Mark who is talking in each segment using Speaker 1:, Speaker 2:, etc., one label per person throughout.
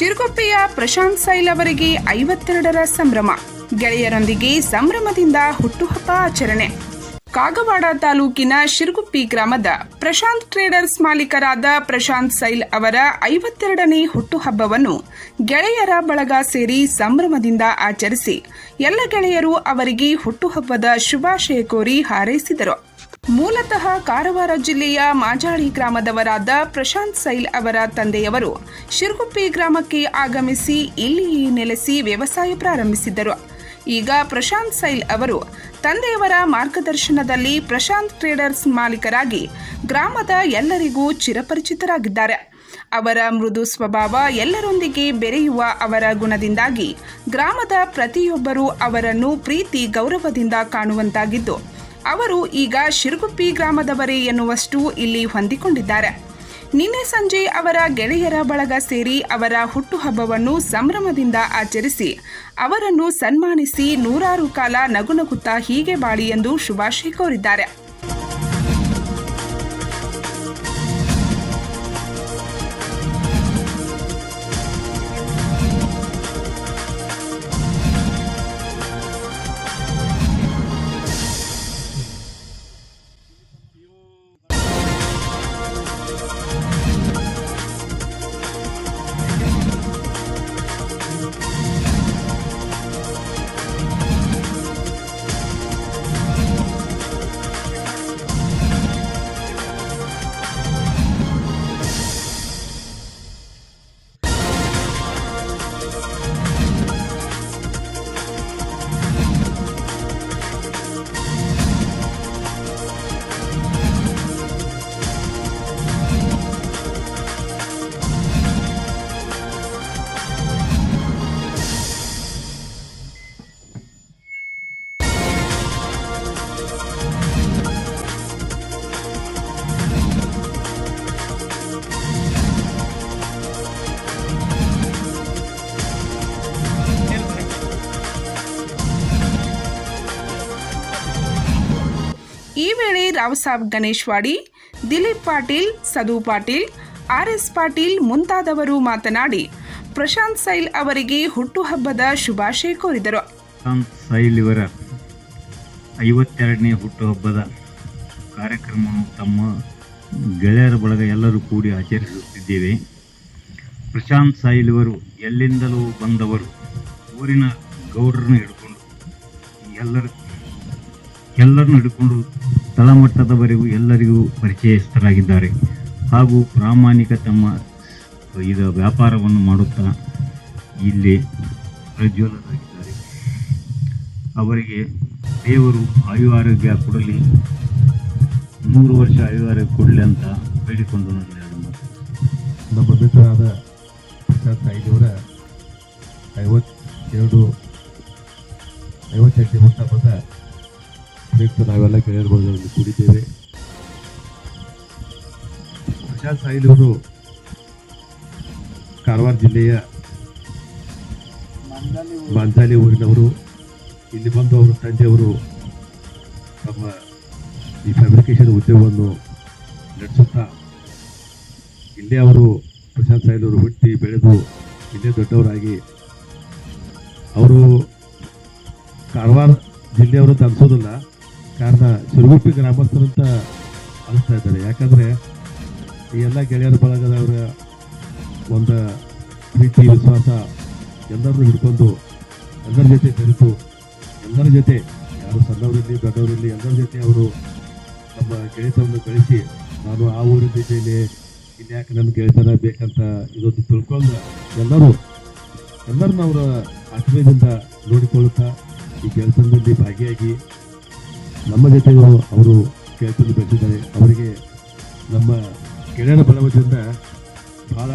Speaker 1: ಶಿರಗುಪ್ಪೆಯ Prashant sail ಅವರಿಗೆ ಐವತ್ತೆರಡರ ಸಂಭ್ರಮ. ಗೆಳೆಯರೊಂದಿಗೆ ಸಂಭ್ರಮದಿಂದ ಹುಟ್ಟುಹಬ್ಬ ಆಚರಣೆ. ಕಾಗವಾಡ ತಾಲೂಕಿನ ಶಿರಗುಪ್ಪಿ ಗ್ರಾಮದ ಪ್ರಶಾಂತ್ ಟ್ರೇಡರ್ಸ್ ಮಾಲೀಕರಾದ ಪ್ರಶಾಂತ್ ಸೈಲ್ ಅವರ ಐವತ್ತೆರಡನೇ ಹುಟ್ಟುಹಬ್ಬವನ್ನು ಗೆಳೆಯರ ಬಳಗ ಸೇರಿ ಸಂಭ್ರಮದಿಂದ ಆಚರಿಸಿ ಎಲ್ಲ ಗೆಳೆಯರು ಅವರಿಗೆ ಹುಟ್ಟುಹಬ್ಬದ ಶುಭಾಶಯ ಕೋರಿ ಹಾರೈಸಿದರು. ಮೂಲತಃ ಕಾರವಾರ ಜಿಲ್ಲೆಯ ಮಾಜಾಳಿ ಗ್ರಾಮದವರಾದ ಪ್ರಶಾಂತ್ ಸೈಲ್ ಅವರ ತಂದೆಯವರು ಶಿರಗುಪ್ಪಿ ಗ್ರಾಮಕ್ಕೆ ಆಗಮಿಸಿ ಇಲ್ಲಿಯೇ ನೆಲೆಸಿ ವ್ಯವಸಾಯ ಪ್ರಾರಂಭಿಸಿದ್ದರು. ಈಗ ಪ್ರಶಾಂತ್ ಸೈಲ್ ಅವರು ತಂದೆಯವರ ಮಾರ್ಗದರ್ಶನದಲ್ಲಿ ಪ್ರಶಾಂತ್ ಟ್ರೇಡರ್ಸ್ ಮಾಲೀಕರಾಗಿ ಗ್ರಾಮದ ಎಲ್ಲರಿಗೂ ಚಿರಪರಿಚಿತರಾಗಿದ್ದಾರೆ. ಅವರ ಮೃದು ಸ್ವಭಾವ ಎಲ್ಲರೊಂದಿಗೆ ಬೆರೆಯುವ ಅವರ ಗುಣದಿಂದಾಗಿ ಗ್ರಾಮದ ಪ್ರತಿಯೊಬ್ಬರೂ ಅವರನ್ನು ಪ್ರೀತಿ ಗೌರವದಿಂದ ಕಾಣುವಂತಾಗಿದ್ದು ಅವರು ಈಗ ಶಿರಗುಪ್ಪಿ ಗ್ರಾಮದವರೇ ಎನ್ನುವಷ್ಟು ಇಲ್ಲಿ ಹೊಂದಿಕೊಂಡಿದ್ದಾರೆ. ನಿನ್ನೆ ಸಂಜೆ ಅವರ ಗೆಳೆಯರ ಬಳಗ ಸೇರಿ ಅವರ ಹುಟ್ಟುಹಬ್ಬವನ್ನು ಸಂಭ್ರಮದಿಂದ ಆಚರಿಸಿ, ಅವರನ್ನು ಸನ್ಮಾನಿಸಿ ನೂರಾರು ಕಾಲ ನಗುನಗುತ್ತಾ ಹೀಗೆ ಬಾಳಿ ಎಂದು ಶುಭಾಶಯ ಕೋರಿದ್ದಾರೆ. ರಾವ್ಸಾಬ್ ಗಣೇಶ್ವಾಡಿ ದಿಲೀಪ್ ಪಾಟೀಲ್ ಸಧು ಪಾಟೀಲ್, ಆರ್ ಎಸ್ ಪಾಟೀಲ್ ಮುಂತಾದವರು ಮಾತನಾಡಿ ಪ್ರಶಾಂತ್ ಸೈಲ್ ಅವರಿಗೆ ಹುಟ್ಟುಹಬ್ಬದ ಶುಭಾಶಯ ಕೋರಿದರು.
Speaker 2: ಪ್ರಶಾಂತ್ ಸೈಲ್ ಇವರ ಐವತ್ತೆರಡನೇ ಹುಟ್ಟುಹಬ್ಬದ ಕಾರ್ಯಕ್ರಮವನ್ನು ತಮ್ಮ ಗೆಳೆಯರ ಬಳಗ ಎಲ್ಲರೂ ಕೂಡಿ ಆಚರಿಸುತ್ತಿದ್ದೇವೆ. ಪ್ರಶಾಂತ್ ಸೈಲ್ ಇವರು ಎಲ್ಲಿಂದಲೂ ಬಂದವರು, ಊರಿನ ಗೌಡರನ್ನು ಹಿಡ್ಕೊಂಡು, ಎಲ್ಲರ ಎಲ್ಲರನ್ನು ಹಿಡ್ಕೊಂಡು ತಳಮಟ್ಟದವರೆಗೂ ಎಲ್ಲರಿಗೂ ಪರಿಚಯಸ್ಥರಾಗಿದ್ದಾರೆ ಹಾಗೂ ಪ್ರಾಮಾಣಿಕ ತಮ್ಮ ಇದು ವ್ಯಾಪಾರವನ್ನು ಮಾಡುತ್ತಾ ಇಲ್ಲಿ ಪ್ರಜ್ವಲರಾಗಿದ್ದಾರೆ ಅವರಿಗೆ ದೇವರು ಆಯು ಆರೋಗ್ಯ ಕೊಡಲಿ ನೂರು ವರ್ಷ ಆಯು ಆರೋಗ್ಯ ಕೊಡಲಿ ಅಂತ ಬೇಡಿಕೊಂಡು ಮಾತು.
Speaker 3: ನಮ್ಮ ಮಿತ್ರರಾದ ಸಾಯಿಯವರ ಐವತ್ತೆರಡು, ಐವತ್ತೆಂಟು ಪ್ರಯುಕ್ತ ನಾವೆಲ್ಲ ಗೆಳೆಯರ ಬಳಗದಲ್ಲಿ ಕೂಡಿದ್ದೇವೆ ಪ್ರಶಾಂತ್ ಸಾಯಿಲವರು ಕಾರವಾರ ಜಿಲ್ಲೆಯ ಮಾಂಜಾಲಿ ಊರಿನವರು, ಇಲ್ಲಿ ಬಂದು ಅವರು ತಂದೆಯವರು ತಮ್ಮ ಈ ಫ್ಯಾಬ್ರಿಕೇಶನ್ ಉದ್ಯೋಗವನ್ನು ನಡೆಸುತ್ತಾ, ಇಲ್ಲೇ ಅವರು ಪ್ರಶಾಂತ್ ಸಾಯಿಲ್ ಅವರು ಹುಟ್ಟಿ ಬೆಳೆದು ಇಲ್ಲೇ ದೊಡ್ಡವರಾಗಿ, ಅವರು ಕಾರವಾರ ಜಿಲ್ಲೆಯವರು ಅನ್ಸೋದಿಲ್ಲ ಕಾರಣ ಸಿರುಗುಪ್ಪಿ ಗ್ರಾಮಸ್ಥರಂತ ಅನಿಸ್ತಾ ಇದ್ದಾರೆ. ಯಾಕಂದರೆ ಈ ಎಲ್ಲ ಗೆಳೆಯರ ಬಳಗದವರ ಒಂದು ಪ್ರೀತಿ, ವಿಶ್ವಾಸ ಎಲ್ಲರನ್ನೂ ಹಿಡ್ಕೊಂಡು ಎಲ್ಲರ ಜೊತೆ ಬೆರೆತು, ಎಲ್ಲರ ಜೊತೆ, ಯಾರು ಸಣ್ಣವರಿರಲಿ, ದೊಡ್ಡವರಿರಲಿ, ಎಲ್ಲರ ಜೊತೆ ಅವರು ನಮ್ಮ ಗೆಳೆತನವನ್ನು ಕಳಿಸಿ ನಾನು ಆ ಊರಿನ ಇಲ್ಲಿ ಯಾಕೆ ನನ್ನ ಗೆಳೆತನ ಬೇಕಂತ ಇದೊಂದು ತಿಳ್ಕೊಂಡು ಎಲ್ಲರೂ, ಎಲ್ಲರನ್ನ ಅವರ ಆಶ್ರಯದಿಂದ ನೋಡಿಕೊಳ್ಳುತ್ತಾ ಈ ಗೆಳೆತನದಲ್ಲಿ ಭಾಗಿಯಾಗಿ ನಮ್ಮ ಜೊತೆ ಅವರು ಕೆಲಸದಲ್ಲಿ ಬೆಳೆಸಿದ್ದಾರೆ ಅವರಿಗೆ ನಮ್ಮ ಗೆಳೆಯರ ಬಲವದಿಂದ ಬಹಳ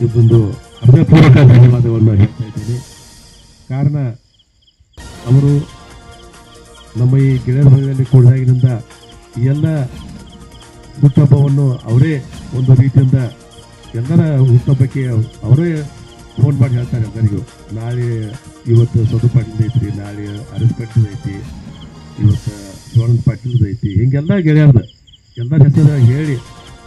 Speaker 3: ಇದೊಂದು ಹೃದಯಪೂರ್ವಕ ಧನ್ಯವಾದವನ್ನು ಹೇಳ್ತಾ ಇದ್ದೇನೆ. ಕಾರಣ, ಅವರು ನಮ್ಮ ಈ ಗೆಳೆಯರ ಬಳಗದಲ್ಲಿ ಕೂಡಿದಾಗಿನಿಂದ ಎಲ್ಲ ಹುಟ್ಟುಹಬ್ಬವನ್ನು ಅವರೇ ಒಂದು ರೀತಿಯಿಂದ ಎಲ್ಲರ ಹುಟ್ಟುಹಬ್ಬಕ್ಕೆ ಅವರೇ ಫೋನ್ ಮಾಡಿ ಹೇಳ್ತಾರೆ ಎಲ್ಲರಿಗೂ. ನಾಳೆ ಇವತ್ತು ಸ್ವಲ್ಪ ಪಟ್ಟಿದೈತಿ ನಾಳೆ ಅರಸ್ ಪಾಟೀಲ್ ಐತಿ ಇವತ್ತು ಶಿವಾನಂದ ಪಾಟೀಲ್ದು ಐತಿ. ಹಿಂಗೆಲ್ಲ ಗೆಳೆಯರ್ದು ಎಲ್ಲ ಹೆಸರು ಹೇಳಿ,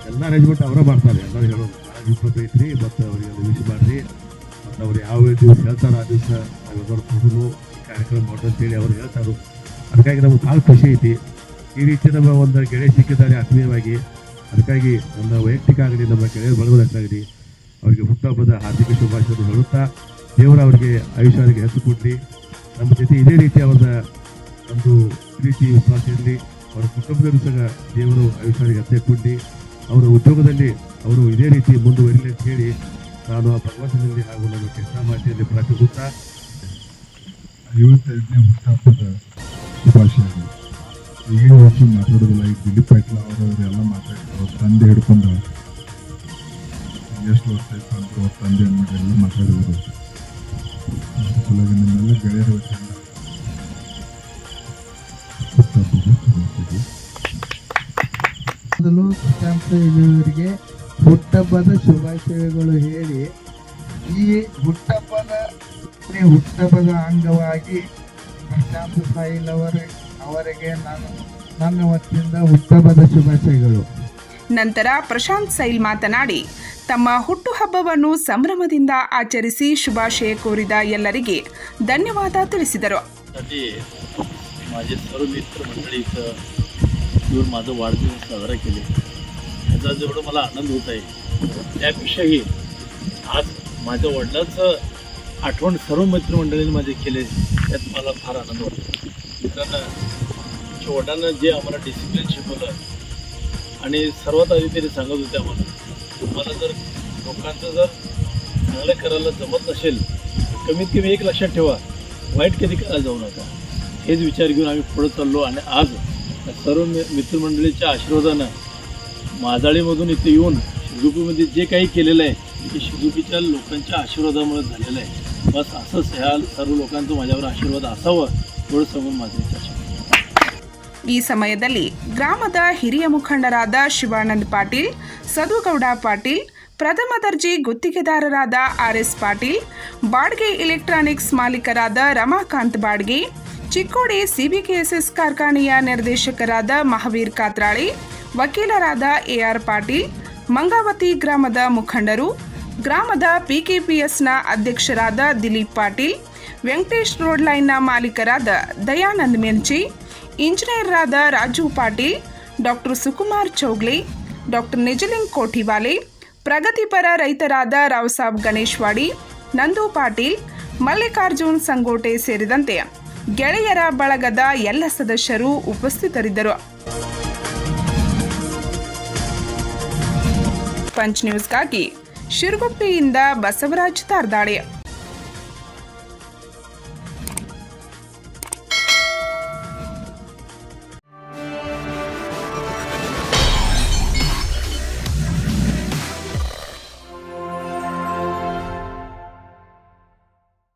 Speaker 3: ಎಲ್ಲ ಅರೇಂಜ್ಮೆಂಟ್ ಅವರೇ ಮಾಡ್ತಾರೆ. ಎಲ್ಲರೂ ಹೇಳೋದು ನಾಳೆ ಇಪ್ಪತ್ತು ಐತ್ರಿ. ಮತ್ತು ಅವರಿಗೆ ವಿಶ್ ಮತ್ತು ಅವ್ರು ಯಾವ ದಿವಸ ಹೇಳ್ತಾರೆ ಆ ದಿವಸ ನಾವೆಲ್ಲರೂ ಕೊಡಲು ಕಾರ್ಯಕ್ರಮ ಮಾಡೋದು ಅಂತೇಳಿ ಅವ್ರು ಹೇಳ್ತಾರೋ. ಅದಕ್ಕಾಗಿ ನಮ್ಗೆ ಭಾಳ ಖುಷಿ ಐತಿ. ಈ ರೀತಿ ನಮ್ಮ ಒಂದು ಗೆಳೆಯ ಸಿಕ್ಕಿದ್ದಾರೆ ಆತ್ಮೀಯವಾಗಿ. ಅದಕ್ಕಾಗಿ ನನ್ನ ವೈಯಕ್ತಿಕ ಆಗಲಿ ನಮ್ಮ ಗೆಳೆಯರು ಬಳಗದಾಗಲಿ ಅವರಿಗೆ ಹುಟ್ಟಹಬ್ಬದ ಹಾರ್ದಿಕ ಶುಭಾಶಯಗಳು ಹೇಳುತ್ತಾ ದೇವರ ಅವರಿಗೆ ಆಯುಷ್ಯ ಅವರಿಗೆ ಹೆಸರು ಕೊಡಲಿ. ನಮ್ಮ ಜೊತೆ ಇದೇ ರೀತಿ ಅವರ ಒಂದು ಪ್ರೀತಿ ವಿಶ್ವಾಸ ಇರಲಿ ಅವರ ಕುಟುಂಬದಲ್ಲೂ ಸಹ ದೇವರು ಆಯುಷ್ಯ ಅತ್ತೆ ಕೊಡಲಿ ಅವರ ಉದ್ಯೋಗದಲ್ಲಿ ಅವರು ಇದೇ ರೀತಿ ಮುಂದುವರಿಲಿ ಅಂತ ಹೇಳಿ ನಾನು ಆ ಪ್ರವಾಸದಲ್ಲಿ ಹಾಗೂ ನನ್ನ ಕೃಷ್ಣ ಮಾತೆಯಲ್ಲಿ ಪ್ರಾರ್ಥಿಸುತ್ತಾ
Speaker 4: ಐವತ್ತೈದನೇ ಹುಟ್ಟಾಪದ ವರ್ಷ ಮಾತಾಡೋದಿಲ್ಲ ಈಗ ದಿಲೀಪ್ ಪಾಟೀಲ್ ಮಾತಾಡಿದ್ರು. ಅವ್ರ ತಂದೆ ಹಿಡ್ಕೊಂಡು ಎಷ್ಟು ವರ್ಷ ಅಂತ ಅವ್ರ ತಂದೆ ಅನ್ಬಿಟ್ಟು ಎಲ್ಲ ಮಾತಾಡಿದ್ರು ಸಲುವಾಗಿ
Speaker 5: ಮೊದಲು ಪ್ರಶಾಂತ್ ಇವರಿಗೆ ಹುಟ್ಟಹಬ್ಬದ ಶುಭಾಶಯಗಳು ಹೇಳಿ ಈ ಹುಟ್ಟಹಬ್ಬದ ಈ ಹುಟ್ಟಹಬ್ಬದ ಅಂಗವಾಗಿ ಪ್ರಶಾಂತ್ ಸಾಯಿಲ್ ಅವರ ಅವರಿಗೆ ನಾನು ನನ್ನ ವತಿಯಿಂದ ಹುಟ್ಟಹಬ್ಬದ ಶುಭಾಶಯಗಳು.
Speaker 1: ನಂತರ ಪ್ರಶಾಂತ್ ಸೈಲ್ ಮಾತನಾಡಿ ತಮ್ಮ ಹುಟ್ಟುಹಬ್ಬವನ್ನು ಸಂಭ್ರಮದಿಂದ ಆಚರಿಸಿ ಶುಭಾಶಯ ಕೋರಿದ ಎಲ್ಲರಿಗೆ ಧನ್ಯವಾದ ತಿಳಿಸಿದರು.
Speaker 6: माझे सर्व मित्र मंडळी इथं येऊन माझं वाढदिवस साजरा केले. त्याचा जेवढं मला आनंद होत आहे त्यापेक्षाही आज माझ्या वडिलांचं आठवण सर्व मित्रमंडळींनी माझे केले त्यात मला फार आनंद वाटतो कारण आमच्या वडिलांना जे आम्हाला डिसिप्लिन शिकवलं आणि सर्वात आधी तरी सांगत होते आम्हाला तुम्हाला जर लोकांचं जर चांगलं करायला जमत नसेल तर कमीत कमी एक लक्षात ठेवा वाईट कधी करायला जाऊ नका. हेच विचार घेऊन आम्ही पुढे चाललो आणि आज या सर्व मि मित्रमंडळीच्या आशीर्वादानं माजाळीमधून इथे येऊन शिरगुपीमध्ये जे काही केलेलं आहे ते शिरगुपीच्या लोकांच्या आशीर्वादामुळे झालेलं आहे बस असंच ह्या सर्व लोकांचं माझ्यावर आशीर्वाद असावं एवढं सांगून माझं इच्छा
Speaker 1: ಈ ಸಮಯದಲ್ಲಿ ಗ್ರಾಮದ ಹಿರಿಯ ಮುಖಂಡರಾದ ಶಿವಾನಂದ್ ಪಾಟೀಲ್ ಸದುಗೌಡ ಪಾಟೀಲ್ ಪ್ರಥಮ ದರ್ಜೆ ಗುತ್ತಿಗೆದಾರರಾದ ಆರ್ ಎಸ್ ಪಾಟೀಲ್ ಬಾಡ್ಗೆ ಇಲೆಕ್ಟ್ರಾನಿಕ್ಸ್ ಮಾಲೀಕರಾದ ರಮಾಕಾಂತ್ ಬಾಡ್ಗೆ ಚಿಕ್ಕೋಡಿ ಸಿಬಿಕೆಎಸ್ಎಸ್ ಕಾರ್ಖಾನೆಯ ನಿರ್ದೇಶಕರಾದ ಮಹಾವೀರ್ ಕಾತ್ರಾಳಿ, ವಕೀಲರಾದ ಎಆರ್ ಪಾಟೀಲ್, ಮಂಗಾವತಿ ಗ್ರಾಮದ ಮುಖಂಡರು, ಗ್ರಾಮದ ಪಿಕೆಪಿಎಸ್ನ ಅಧ್ಯಕ್ಷರಾದ ದಿಲೀಪ್ ಪಾಟೀಲ್, ವೆಂಕಟೇಶ್ ರೋಡ್ ಲೈನ್ನ ಮಾಲೀಕರಾದ ದಯಾನಂದ್ ಮಿರ್ಚಿ ಇಂಜಿನಿಯರ್ರಾದ ರಾಜು ಪಾಟೀಲ್, ಡಾಕ್ಟರ್ ಸುಕುಮಾರ್ ಚೌಗ್ಲೆ, ಡಾಕ್ಟರ್ ನಿಜಲಿಂಗ್ ಕೋಠಿವಾಲೆ, ಪ್ರಗತಿಪರ ರೈತರಾದ ರಾವ್ ಸಾಬ್ ಗಣೇಶ್ವಾಡಿ, ನಂದು ಪಾಟೀಲ್, ಮಲ್ಲಿಕಾರ್ಜುನ್ ಸಂಗೋಟೆ ಸೇರಿದಂತೆ ಗೆಳೆಯರ ಬಳಗದ ಎಲ್ಲ ಸದಸ್ಯರು ಉಪಸ್ಥಿತರಿದ್ದರು. ಪಂಚ್ ನ್ಯೂಸ್ಗಾಗಿ ಶಿರಗುಪ್ಪಿಯಿಂದ ಬಸವರಾಜ್ ತಾರ್ದಾಳೆ.